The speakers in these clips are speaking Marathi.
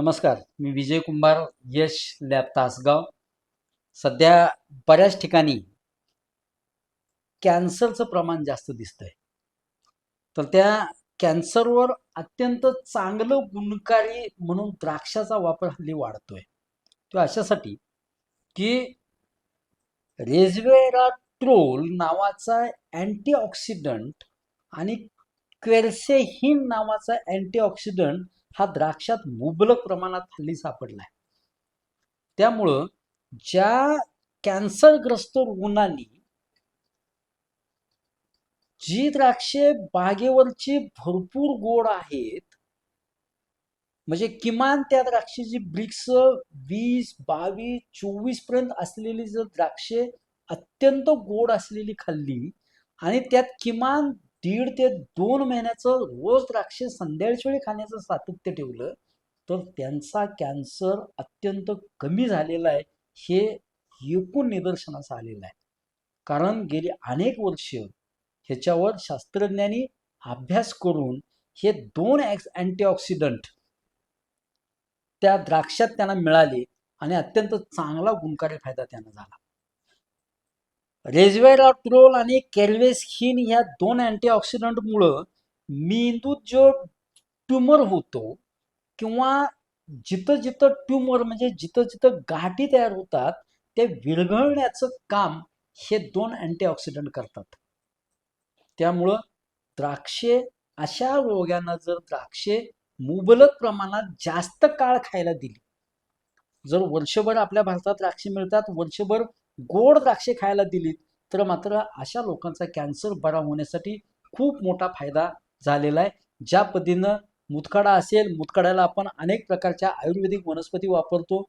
नमस्कार मी विजय कुंभार यश लॅब तासगाव. सध्या बऱ्याच ठिकाणी कॅन्सरचं प्रमाण जास्त दिसतंय. तर त्या कॅन्सरवर अत्यंत चांगलं गुणकारी म्हणून द्राक्षाचा वापर हल्ली वाढतोय. तो अशासाठी की रेझवेराट्रोल नावाचा अँटीऑक्सिडंट आणि क्वेरसेहिन नावाचा अँटीऑक्सिडंट हा द्राक्षात मुबलक प्रमाणात हल्ली सापडलाय. त्यामुळं ज्या कॅन्सरग्रस्त रुग्णांनी जी द्राक्षे बागेवरची भरपूर गोड आहेत म्हणजे किमान त्या द्राक्षेची ब्रिक्स वीस बावीस चोवीसपर्यंत असलेली जर द्राक्षे अत्यंत गोड असलेली खाल्ली आणि त्यात किमान दीड ते दोन महिन्याचं रोज द्राक्षे संध्याकाळच्या वेळी खाण्याचं सातत्य ठेवलं तर त्यांचा कॅन्सर अत्यंत कमी झालेला आहे हे एकूण निदर्शनास आलेलं आहे. कारण गेली अनेक वर्ष ह्याच्यावर शास्त्रज्ञांनी अभ्यास करून हे दोन अँटीऑक्सिडंट त्या द्राक्षात त्यांना मिळाले आणि अत्यंत चांगला गुणकारी फायदा त्यांना झाला. रेजवेराट्रोल आणि केल्वेस्किन ह्या दोन अँटीऑक्सिडंटमुळं मेंदूत जो ट्युमर होतो किंवा जिथं जिथं ट्युमर म्हणजे जिथं जिथं गाठी तयार होतात ते विरघळण्याचं काम हे दोन अँटीऑक्सिडंट करतात. त्यामुळं द्राक्षे अशा रोग्यांना जर द्राक्षे मुबलक प्रमाणात जास्त काळ खायला दिली जर वर्षभर आपल्या भारतात द्राक्षे मिळतात वर्षभर गोड द्राक्षे खायला दिलीत तर मात्र अशा लोकांचा कॅन्सर बरा होण्यासाठी खूप मोठा फायदा झालेला आहे. ज्या पद्धतीनं मुतखडा असेल मुतखड्याला आपण अनेक प्रकारच्या आयुर्वेदिक वनस्पती वापरतो.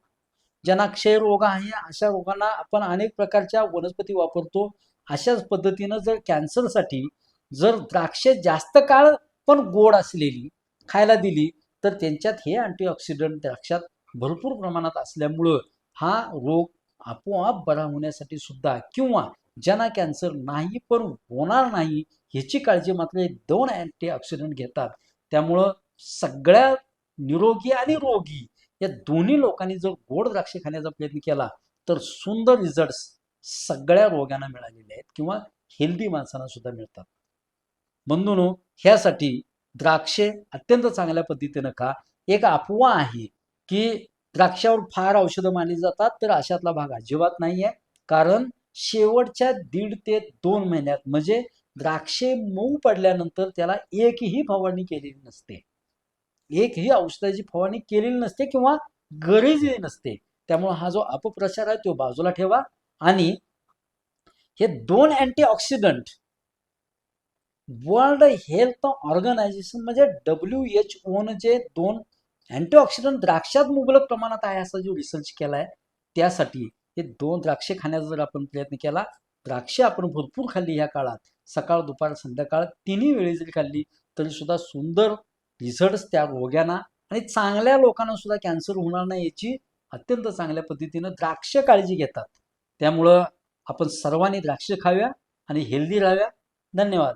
ज्यांना क्षयरोग आहे अशा रोगांना आपण अनेक प्रकारच्या वनस्पती वापरतो. अशाच पद्धतीनं जर कॅन्सरसाठी जर द्राक्षे जास्त काळ पण गोड असलेली खायला दिली तर त्यांच्यात हे अँटीऑक्सिडंट द्राक्षात भरपूर प्रमाणात असल्यामुळं हा रोग आपोआप बरा होण्यासाठी सुद्धा किंवा ज्यांना कॅन्सर नाही पण होणार नाही ह्याची काळजी मात्र दोन अँटीऑक्सिडंट घेतात. त्यामुळं सगळ्या निरोगी आणि रोगी या दोन्ही लोकांनी जर गोड द्राक्षे खाण्याचा प्रयत्न केला तर सुंदर रिझल्ट्स सगळ्या रोगांना मिळालेले आहेत किंवा हेल्दी माणसांना सुद्धा मिळतात. बंधूनो ह्यासाठी द्राक्षे अत्यंत चांगल्या पद्धतीनं खा. एक अफवा आहे की द्राक्षावर फार औषधं मानली जातात तर अशातला भाग अजिबात नाही आहे कारण शेवटच्या दीड ते दोन महिन्यात म्हणजे द्राक्षे मऊ पडल्यानंतर त्याला एकही फवारणी केलेली नसते. एकही औषधाची फवारणी केलेली नसते किंवा गरजही नसते. त्यामुळे हा जो अपप्रचार आहे तो बाजूला ठेवा. आणि हे दोन अँटीऑक्सिडंट वर्ल्ड हेल्थ ऑर्गनायझेशन म्हणजे डब्ल्यू एच ओन जे दोन अँटीऑक्सिडंट द्राक्षात मुबलक प्रमाणात आहे असा जो रिसर्च केला आहे त्यासाठी हे दोन द्राक्षे खाण्याचा जर आपण प्रयत्न केला द्राक्षे आपण भरपूर खाल्ली ह्या काळात. सकाळ दुपार संध्याकाळ तिन्ही वेळी जरी खाल्ली तरी सुद्धा सुंदर रिझल्ट्स त्या रोग्यांना आणि चांगल्या लोकांना सुद्धा कॅन्सर होणार नाही याची अत्यंत चांगल्या पद्धतीनं द्राक्ष काळजी घेतात. त्यामुळं आपण सर्वांनी द्राक्ष खाव्या आणि हेल्दी राहाव्या. धन्यवाद.